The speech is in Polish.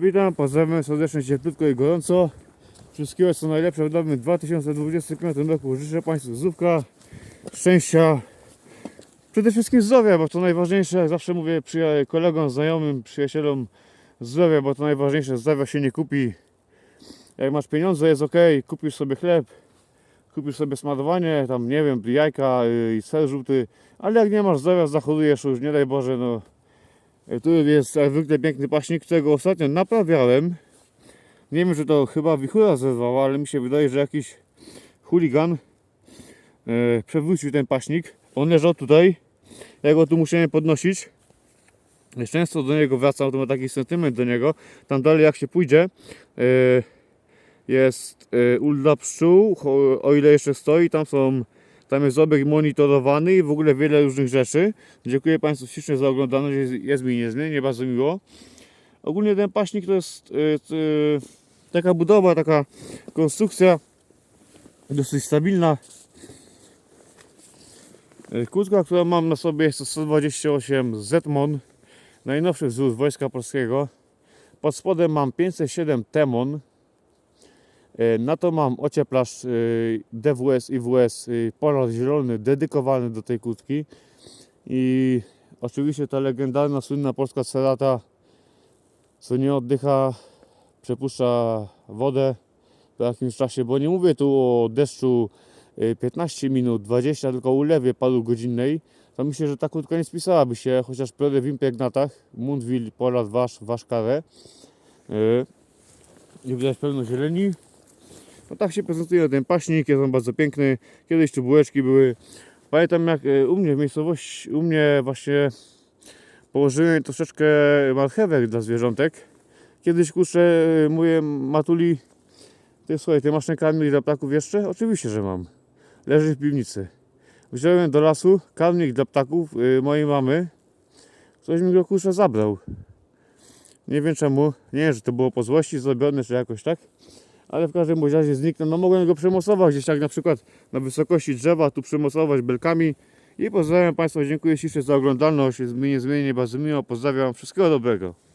Witam, pozdrawiam serdecznie, cieplutko i gorąco. Wszystkiego co najlepsze w nowym 2025 roku. Życzę Państwu zdrówka, szczęścia, przede wszystkim zdrowia, bo to najważniejsze. Zawsze mówię kolegom, znajomym, przyjacielom zdrowia, bo to najważniejsze. Zdrowia się nie kupi. Jak masz pieniądze jest ok, kupisz sobie chleb, kupisz sobie smarowanie, tam nie wiem, jajka y, i ser żółty, ale jak nie masz zdrowia, zachorujesz już, nie daj Boże, no Tu jest jak zwykle piękny paśnik, którego ostatnio naprawiałem. Nie wiem, czy to chyba wichura zerwała, ale mi się wydaje, że jakiś chuligan e, przewrócił ten paśnik. On leżał tutaj. Ja go tu musiałem podnosić. Często do niego wracam, to ma taki sentyment do niego. Tam dalej jak się pójdzie, e, jest e, ulda pszczół, o ile jeszcze stoi, tam są tam jest obieg monitorowany i w ogóle wiele różnych rzeczy. Dziękuję Państwu ślicznie za oglądanie, jest, mi niezmiernie bardzo miło. Ogólnie ten paśnik to jest y, y, taka budowa, taka konstrukcja dosyć stabilna. Y, Kłódka, którą mam na sobie jest to 128 Zetmon, najnowszy wzór Wojska Polskiego. Pod spodem mam 507 Temon. E, Na to mam ocieplacz e, DWS i WS e, polar zielony dedykowany do tej kłódki i oczywiście ta legendarna, słynna polska cerata co nie oddycha, przepuszcza wodę po jakimś czasie, bo nie mówię tu o deszczu e, 15 minut, 20, tylko ulewie paru godzinnej, to myślę, że ta kłódka nie spisałaby się, chociaż plody w impregnatach, Mundville, Polar, Wasz, Wasz karę. Nie widać pełno zieleni. No tak się prezentuje ten paśnik, jest on bardzo piękny. Kiedyś tu bułeczki były. Pamiętam jak e, u mnie w miejscowości, u mnie właśnie położyłem troszeczkę marchewek dla zwierzątek. Kiedyś kurczę e, mówię Matuli, ty słuchaj, ty masz ten karmik dla ptaków jeszcze? Oczywiście, że mam. Leży w piwnicy. Wziąłem do lasu karmik dla ptaków y, mojej mamy. Ktoś mi go kurczę zabrał. Nie wiem czemu. Nie wiem, że to było po złości zrobione, czy jakoś tak ale w każdym razie zniknął. No mogłem go przemocować gdzieś tak na przykład na wysokości drzewa, tu przemocować belkami. I pozdrawiam Państwa, dziękuję ślicznie za oglądalność, jest mi niezmiennie bardzo miło, pozdrawiam, wszystkiego dobrego.